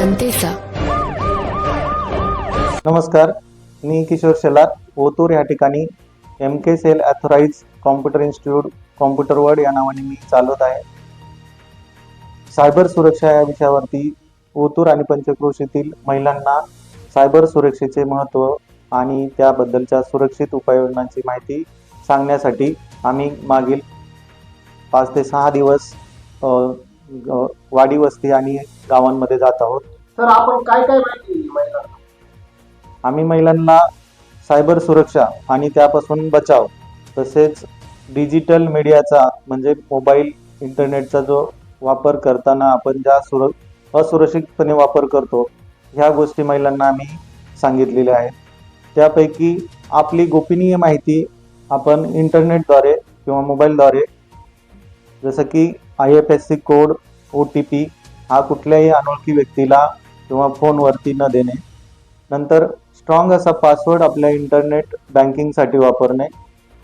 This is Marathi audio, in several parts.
जनतेचा. नमस्कार मी किशोर शेलार ओतूर या ठिकाणी M K cell authorised computer institute computer word या नावाने मी चालवत आहे. सायबर सुरक्षा या विषयावरती ओतूर आणि पंचक्रोशीतील महिलांना सायबर सुरक्षेचे महत्त्व आणि त्याबद्दलच्या सुरक्षित उपाययोजनांची माहिती सांगण्यासाठी आम्ही मागील पाच ते सहा दिवस वाडी वस्ती आणि गावांमध्ये जात आहोत. सर आपण काय काय माहिती दिली महिलांना? आम्ही महिलांना सायबर सुरक्षा आणि त्यापासून बचाव तसेच डिजिटल मीडियाचा म्हणजे मोबाईल इंटरनेटचा जो वापर करताना आपण ज्या सुर असुरक्षितपणे वापर करतो ह्या गोष्टी महिलांना आम्ही सांगितलेल्या आहेत. त्यापैकी आपली गोपनीय माहिती आपण इंटरनेटद्वारे किंवा मोबाईलद्वारे जसं की I F S C code O T P हा कुठल्याही अनोळखी व्यक्तीला किंवा फोनवरती न देणे. नंतर स्ट्रॉंग असा पासवर्ड आपल्या इंटरनेट बँकिंगसाठी वापरणे.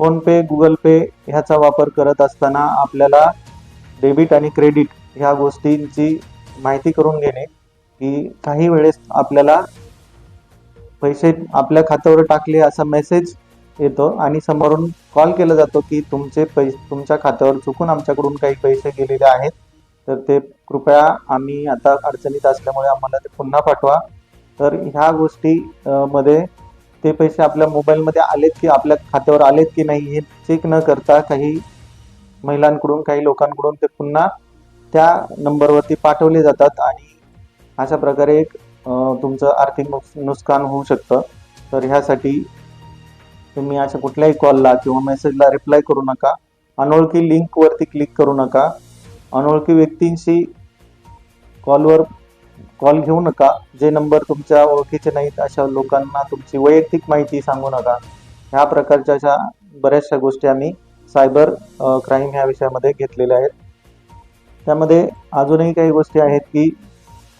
फोनपे गुगल पे ह्याचा वापर करत असताना आपल्याला डेबिट आणि क्रेडिट ह्या गोष्टींची माहिती करून घेणे की काही वेळेस आपल्याला पैसे आपल्या खात्यावर टाकले असा मेसेज येतो आणि समोरून कॉल केला जातो की तुमचे पैसे तुमच्या खात्यावर चुकून आमच्याकडून काही पैसे गेलेले आहेत. तर ते कृपया आम्ही आता अडचणीत असल्यामुळे आम्हाला ते पुन्हा पाठवा. तर ह्या गोष्टी मध्ये ते पैसे आपल्या मोबाईलमध्ये आलेत की आपल्या खात्यावर आलेत की नाही हे चेक न करता काही महिलांकडून काही लोकांकडून ते पुन्हा त्या नंबरवरती पाठवले जातात आणि अशा प्रकारे एक तुमचं आर्थिक नुक नुकसान होऊ शकतं. तर ह्यासाठी तुम्ही अशा कुठल्याही कॉलला किंवा मेसेजला रिप्लाय करू नका. अनोळखी लिंकवरती क्लिक करू नका. अनोळखी व्यक्तींशी कॉलवर कॉल घेऊ नका. जे नंबर तुमच्या ओळखीचे नाहीत अशा लोकांना तुमची वैयक्तिक माहिती सांगू नका. ह्या प्रकारच्या अशा बऱ्याचशा गोष्टी आम्ही सायबर क्राईम ह्या विषयामध्ये घेतलेल्या आहेत. त्यामध्ये अजूनही काही गोष्टी आहेत की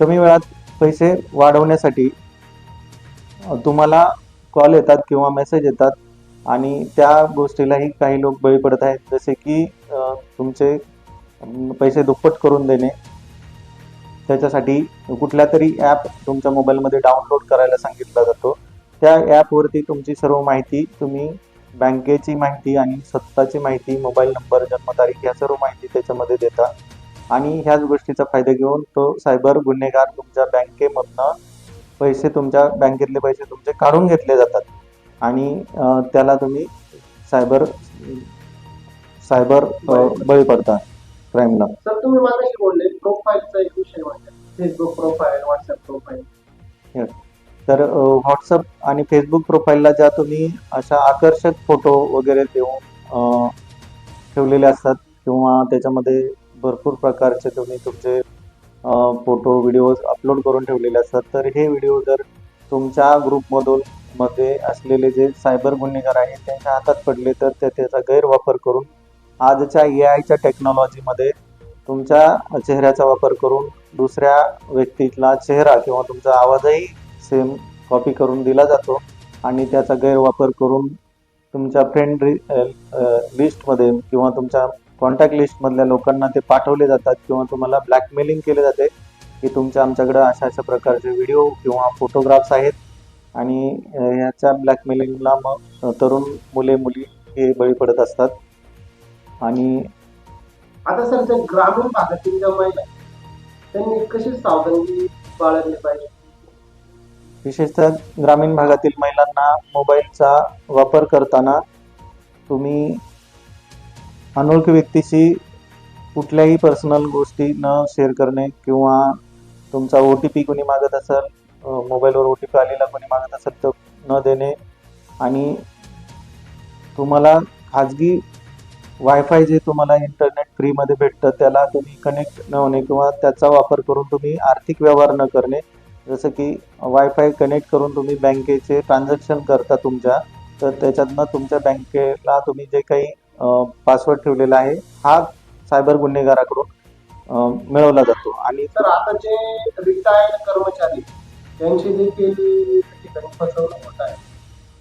कमी वेळात पैसे वाढवण्यासाठी तुम्हाला कॉल येतात किंवा मेसेज येतात. आणि त्या गोष्टीलाही काही लोक बळी पडत आहेत. जसे की तुमचे पैसे दुप्पट करून देणे. त्याच्यासाठी कुठल्या तरी ॲप तुमच्या मोबाईलमध्ये डाउनलोड करायला सांगितला जातो. त्या ॲपवरती तुमची सर्व माहिती तुम्ही बँकेची माहिती आणि स्वतःची माहिती मोबाईल नंबर जन्मतारीख ह्या सर्व माहिती त्याच्यामध्ये देता. आणि ह्याच गोष्टीचा फायदा घेऊन तो सायबर गुन्हेगार तुमच्या बँकेमधनं पैसे तुमच्या बँकेतले पैसे तुमचे काढून घेतले जातात. आणि त्याला तुम्ही सायबर सायबर बळी पडता क्राईमला. सर तुम्ही मागाशी बोलले प्रोफाईलचा एक विषय फेसबुक प्रोफाईल व्हॉट्सअप प्रोफाईल तर व्हॉट्सअप आणि फेसबुक प्रोफाईलला ज्या तुम्ही अशा आकर्षक फोटो वगैरे देऊन ठेवलेले असतात किंवा त्याच्यामध्ये भरपूर प्रकारचे तुम्ही तुमचे फोटो व्हिडिओज अपलोड करून ठेवलेले असतात तर हे व्हिडिओ जर तुमच्या ग्रुपमधून मध्ये असलेले जे सायबर गुन्हेगार आहेत त्यांच्या हातात पडले तर ते त्याचा गैरवापर करून आजच्या ए आयच्या टेक्नॉलॉजीमध्ये तुमच्या चेहऱ्याचा वापर करून दुसऱ्या व्यक्तीला चेहरा किंवा तुमचा आवाजही सेम कॉपी करून दिला जातो आणि त्याचा गैरवापर करून तुमच्या फ्रेंड लिस्टमध्ये किंवा तुमच्या कॉन्टॅक्ट लिस्टमधल्या लोकांना ते पाठवले जातात किंवा तुम्हाला ब्लॅकमेलिंग केले जाते. की तुमच्या आमच्याकडे अशा अशा प्रकारचे व्हिडिओ किंवा फोटोग्राफ्स आहेत. आणि ह्याच्या ब्लॅकमेलिंगला मग तरुण मुले मुली हे बळी पडत असतात. आणि आता सर त्या ग्रामीण भागातील ज्या महिला त्यांनी कशी सावधानगी बाळगली पाहिजे? विशेषतः ग्रामीण भागातील महिलांना मोबाईलचा वापर करताना तुम्ही अनोळखी व्यक्तीशी कुठल्याही पर्सनल गोष्टी न शेअर करणे किंवा तुमचा ओ टी पी कोणी मागत असेल मोबाईलवर ओ टी पी आलेला कोणी मागत असेल तर न देणे. आणि तुम्हाला खाजगी वायफाय जे तुम्हाला इंटरनेट फ्रीमध्ये भेटतं त्याला तुम्ही कनेक्ट न होणे किंवा त्याचा वापर करून तुम्ही आर्थिक व्यवहार न करणे. जसं की वायफाय कनेक्ट करून तुम्ही बँकेचे ट्रान्झॅक्शन करता तुमच्या तर त्याच्यातनं तुमच्या बँकेला तुम्ही जे काही पासवर्ड ठेवलेला आहे हा सायबर गुन्हेगाराकडून मिळवला जातो. आणि तर आता जे रिटायर्ड कर्मचारी त्यांची देखील ठिकाणी फसवणूक होत आहे.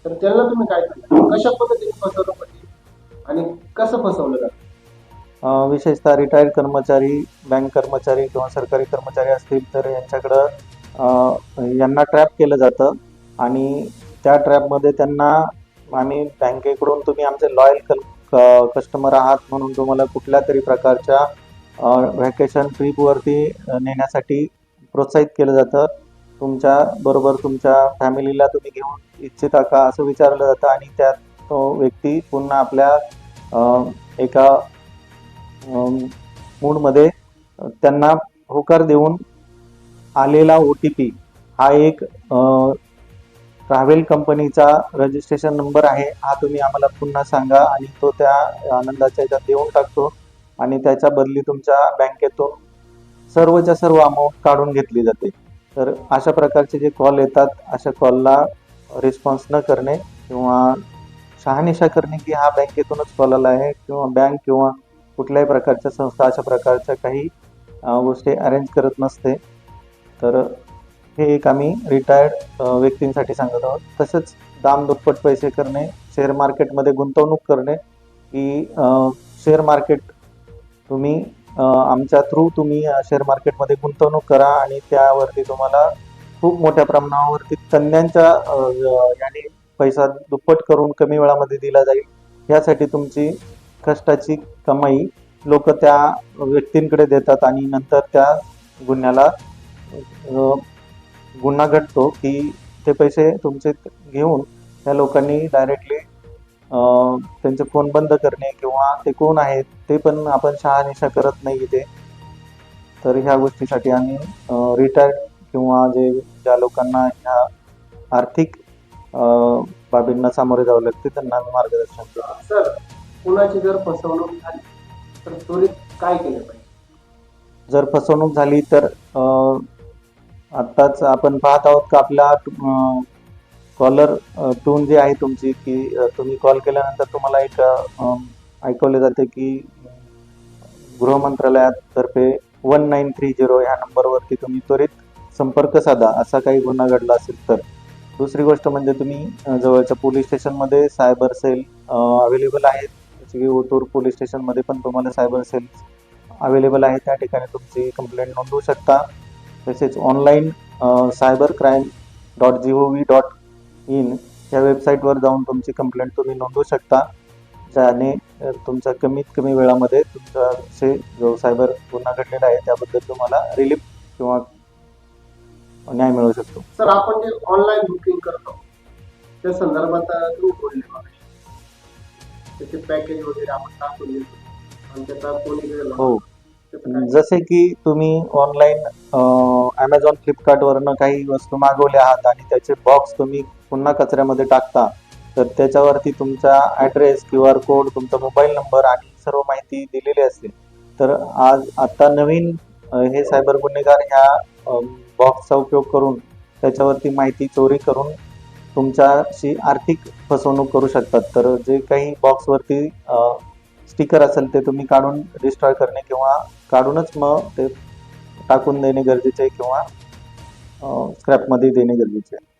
तर त्यांना तुम्ही काय कशा पद्धतीने फसवणूक होती आणि कसं फसवलं जातं? विशेषतः रिटायर्ड कर्मचारी बँक कर्मचारी किंवा सरकारी कर्मचारी असतील तर यांच्याकडं यांना ट्रॅप केलं जातं. आणि त्या ट्रॅपमध्ये त्यांना आम्ही बँकेकडून तुम्ही आमचे लॉयल कल कस्टमर आहात म्हणून तुम्हाला कुठल्या तरी प्रकारच्या व्हॅकेशन ट्रिपवरती नेण्यासाठी प्रोत्साहित केलं जातं. तुमच्या बरोबर तुमच्या फॅमिलीला तुम्ही घेऊन इच्छिता का असं विचारलं जातं आणि त्यात तो व्यक्ती पुन्हा आपल्या एका मूडमध्ये त्यांना होकार देऊन आलेला ओ टी पी हा एक ट्रॅव्हल कंपनीचा रजिस्ट्रेशन नंबर आहे. हा तुम्ही आम्हाला पुन्हा सांगा आणि तो त्या आनंदाच्या ह्याच्यात देऊन टाकतो. आणि त्याच्या बदली तुमच्या बँकेतून सर्वच्या सर्व अमाऊंट काढून घेतली जाते. तर अशा प्रकारचे जे कॉल येतात अशा कॉलला रिस्पॉन्स न करणे किंवा शहानिशा करणे की हा बँकेतूनच कॉल आला आहे किंवा बँक किंवा कुठल्याही प्रकारच्या संस्था अशा प्रकारच्या काही गोष्टी अरेंज करत नसते. तर हे एक आम्ही रिटायर्ड व्यक्तींसाठी सांगत आहोत. तसंच दाम दुप्पट पैसे करणे शेअर मार्केटमध्ये गुंतवणूक करणे की शेअर मार्केट तुम्ही आमच्या थ्रू तुम्ही शेअर मार्केटमध्ये गुंतवणूक करा आणि त्यावरती तुम्हाला खूप मोठ्या प्रमाणावरती तज्ञांच्या याने पैसा दुप्पट करून कमी वेळामध्ये दिला जाईल. यासाठी तुमची कष्टाची कमाई लोक त्या व्यक्तींकडे देतात आणि नंतर त्या गुन्ह्याला गुन्हा घडतो की ते पैसे तुमचे घेऊन त्या लोकांनी डायरेक्टली त्यांचे फोन बंद करणे किंवा ते कोण आहेत ते पण आपण शहानिशा करत नाही इथे तर ह्या गोष्टीसाठी आम्ही रिटायर्ड किंवा जे ज्या लोकांना ह्या आर्थिक बाबींना सामोरे जावं लागते त्यांना आम्ही मार्गदर्शन करतो. सर कुणाची जर फसवणूक झाली तर त्वरित काय केलं पाहिजे? जर फसवणूक झाली तर आत्ताच आपण पाहत आहोत का आपल्या कॉलर टून जी आहे तुमची की तुम्ही कॉल केल्यानंतर तुम्हाला एक ऐकवले जाते की गृह मंत्रालयातर्फे वन नाईन थ्री झिरो ह्या नंबरवरती तुम्ही त्वरित संपर्क साधा असा काही गुन्हा घडला असेल तर. दुसरी गोष्ट म्हणजे तुम्ही जवळच्या पोलीस स्टेशनमध्ये सायबर सेल अवेलेबल आहेत. जसे की ओतूर पोलीस स्टेशनमध्ये पण तुम्हाला सायबर सेल अवेलेबल आहे त्या ठिकाणी तुमची कंप्लेंट नोंदवू शकता. तसेच online cyber crime dot G O V dot in या वेबसाईटवर जाऊन तुमची कंप्लेंट तुम्ही नोंदवू शकता. ज्याने अ, तुमच्या कमीत कमी वेळामध्ये तुमचा जो सायबर गुन्हा घडलेला आहे त्याबद्दल तुम्हाला रिलीफ किंवा न्याय मिळू शकतो. सर आपण जे ऑनलाईन बुकिंग करतो त्या संदर्भात तुम्ही बोलले मगाशी. त्याचे पॅकेज वगैरे आपण टाकून देतो. आणि त्याचा कोणी हो? जसे की तुम्ही ऑनलाईन ॲमेझॉन फ्लिपकार्टवरनं काही वस्तू मागवल्या आहात आणि त्याचे बॉक्स तुम्ही पुन्हा कचऱ्यामध्ये टाकता तर त्याच्यावरती तुमचा ॲड्रेस क्यू आर कोड तुमचा मोबाईल नंबर आणि सर्व माहिती दिलेली असते. तर आज आता नवीन हे सायबर गुन्हेगार ह्या बॉक्सचा उपयोग करून त्याच्यावरती माहिती चोरी करून तुमच्याशी आर्थिक फसवणूक करू शकतात. तर जे काही बॉक्सवरती स्टिकर असेल ते तुम्ही काढून डिस्ट्रॉय करणे किंवा काढूनच मग ते टाकून देणे गरजेचे आहे किंवा स्क्रॅपमध्ये देणे गरजेचे आहे.